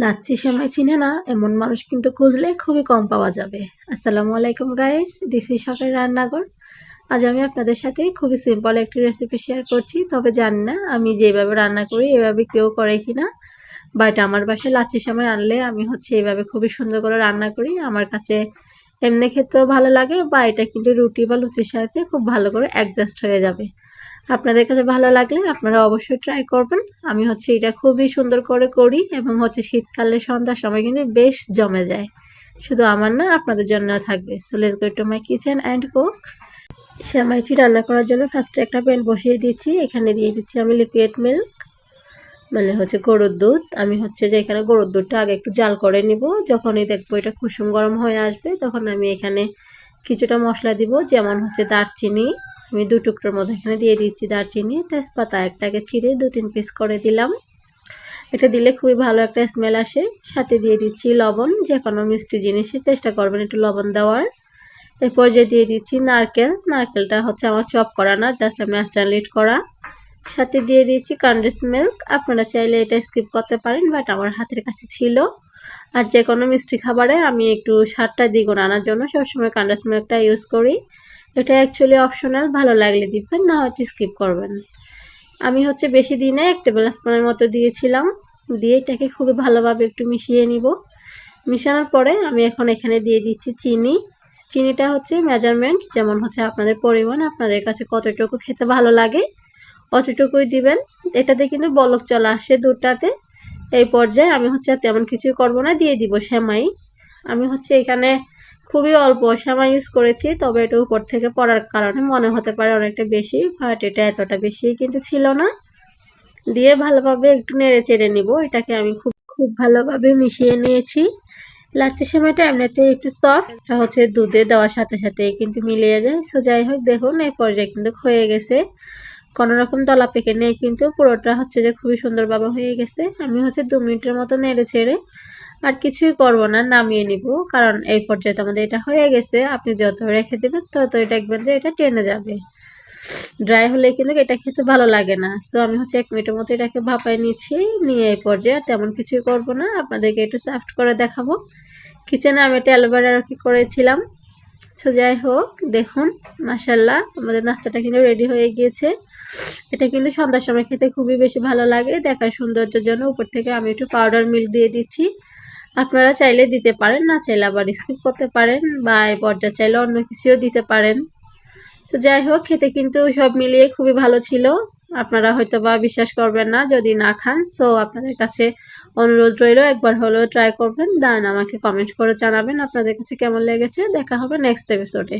লাচ্ছি সেমাই চিনে না, এমন মানুষ কিন্তু খুঁজলে খুবই কম পাওয়া যাবে। আসসালামু আলাইকুম গাইস দিস ইজ রান্নাঘর আজ আমি আপনাদের সাথে খুবই সিম্পল একটি রেসিপি শেয়ার করছি। তবে জানি না আমি যেভাবে রান্না করি, এভাবে কেউ করে কি না বাট আমার বাসায় লাচ্ছি সেমাই আনলে আমি হচ্ছে এইভাবে খুবই সুন্দর করে রান্না করি। আমার কাছে এমনি খেতেও ভালো লাগে বা এটা কিন্তু রুটি বা লুচির সাথে খুব ভালো করে অ্যাডজাস্ট হয়ে যাবে। আপনাদের কাছে ভালো লাগলে আপনারা অবশ্যই ট্রাই করবেন। আমি হচ্ছে এটা খুবই সুন্দর করে করি এবং হচ্ছে শীতকালে সন্ধ্যার সময় কিন্তু বেশ জমে যায়। শুধু আমার না, আপনাদের জন্য থাকবে। So let's go to my kitchen and cook সেমাইটি রান্না করার জন্য ফার্স্টে একটা প্যান বসিয়ে দিচ্ছি। এখানে দিয়ে দিচ্ছি আমি লিকুইড মিল্ক মানে হচ্ছে গরুর দুধ। আমি হচ্ছে যে এখানে গরুর দুধটা আগে একটু জাল করে নিব। যখনই দেখব এটা কুসুম গরম হয়ে আসবে, তখন আমি এখানে কিছুটা মশলা দিব, যেমন হচ্ছে দারচিনি। আমি দু টুকরোর মধ্যে এখানে দিয়ে দিচ্ছি দারচিনি, তেজপাতা একটাকে ছিঁড়ে দু তিন পিস করে দিলাম। এটা দিলে খুবই ভালো একটা স্মেল আসে। সাথে দিয়ে দিচ্ছি লবণ যে কোনো মিষ্টি জিনিসে চেষ্টা করবেন একটু লবণ দেওয়ার। এরপর যে দিয়ে দিচ্ছি নারকেল। নারকেলটা হচ্ছে আমার চপ করা না জাস্ট আমি লিট করা। সাথে দিয়ে দিয়েছি কন্ডেন্স মিল্ক আপনারা চাইলে এটা স্কিপ করতে পারেন বাট আমার হাতের কাছে ছিল। আর যে কোনো মিষ্টি খাবারে আমি একটু স্বাদটা দ্বিগুণ আনার জন্য সবসময় কন্ডেন্স মিল্কটা ইউজ করি। এটা অ্যাকচুয়ালি অপশনাল ভালো লাগলে দিবেন, না হয়তো স্কিপ করবেন। আমি হচ্ছে বেশি দিনে এক টেবিল স্পুনের মতো দিয়েছিলাম। দিয়ে এটাকে খুবই ভালোভাবে একটু মিশিয়ে নিব। মিশানোর পরে আমি এখন এখানে দিয়ে দিচ্ছি চিনি। চিনিটা হচ্ছে মেজারমেন্ট যেমন হচ্ছে আপনাদের পরিমাণ, আপনাদের কাছে কতটুকু খেতে ভালো লাগে। অতটুকুই দিবেন? এটাতে কিন্তু বলক চলে আসে দুটাতে এই পর্যায়ে আমি হচ্ছে আর তেমন কিছুই করব না, দিয়ে দিব সেমাই আমি হচ্ছে এখানে খুবই অল্প সময় ইউজ করেছি, তবে এটা উপর থেকে পড়ার কারণে মনে হতে পারে অনেকটা বেশি, বাট এটা এতটা বেশি কিন্তু ছিল না। দিয়ে ভালোভাবে একটু নেড়ে চেড়ে নিব। এটাকে আমি খুব খুব ভালোভাবে মিশিয়ে নিয়েছি। লাচ্ছি সময়টা এমনিতে একটু সফট এটা হচ্ছে দুধে দেওয়ার সাথে সাথে কিন্তু মিলিয়ে যায়। সো যাই হোক, দেখুন, এই পর্যায়ে কিন্তু হয়ে গেছে। কোনো রকম দলা পেকে নেই, কিন্তু পুরোটা হচ্ছে যে খুবই সুন্দরভাবে হয়ে গেছে। আমি হচ্ছে দু মিনিটের মতো নেড়ে ছেড়ে আর কিছুই করব না, নামিয়ে নিব। কারণ এই পর্যায়ে আমাদের এটা হয়ে গেছে। আপনি যত রেখে দেবেন, ততই দেখবেন যে এটা টেনে যাবে। ড্রাই হলে কিন্তু এটা খেতে ভালো লাগে না। সো আমি হচ্ছে এক মিনিটের মতো এটাকে ভাপাই নিচ্ছি। নিয়ে এই পর্যায়ে আর তেমন কিছুই করব না। আপনাদেরকে একটু সফট করে দেখাবো। কিচেনে আমি এটা অ্যালোভেরা কি করেছিলাম। সো যাই হোক, দেখুন মাসাল্লাহ আমাদের নাস্তাটা কিন্তু রেডি হয়ে গিয়েছে। এটা কিন্তু সন্ধ্যার সময় খেতে খুবই বেশি ভালো লাগে, দেখার সৌন্দর্যের জন্য উপর থেকে আমি একটু পাউডার মিল্ক দিয়ে দিচ্ছি। আপনারা চাইলে দিতে পারেন, না চাইলে আবার স্কিপ করতে পারেন, বা এই পর্যায়ে চাইলে অন্য কিছুও দিতে পারেন। তো যাই হোক, খেতে কিন্তু সব মিলিয়ে খুবই ভালো ছিল। আপনারা হয়তো বা বিশ্বাস করবেন না যদি না খান। সো আপনাদের কাছে অনুরোধ রইল, একবার হলেও ট্রাই করবেন, দেন আমাকে কমেন্ট করে জানাবেন আপনাদের কাছে কেমন লেগেছে। দেখা হবে নেক্সট এপিসোডে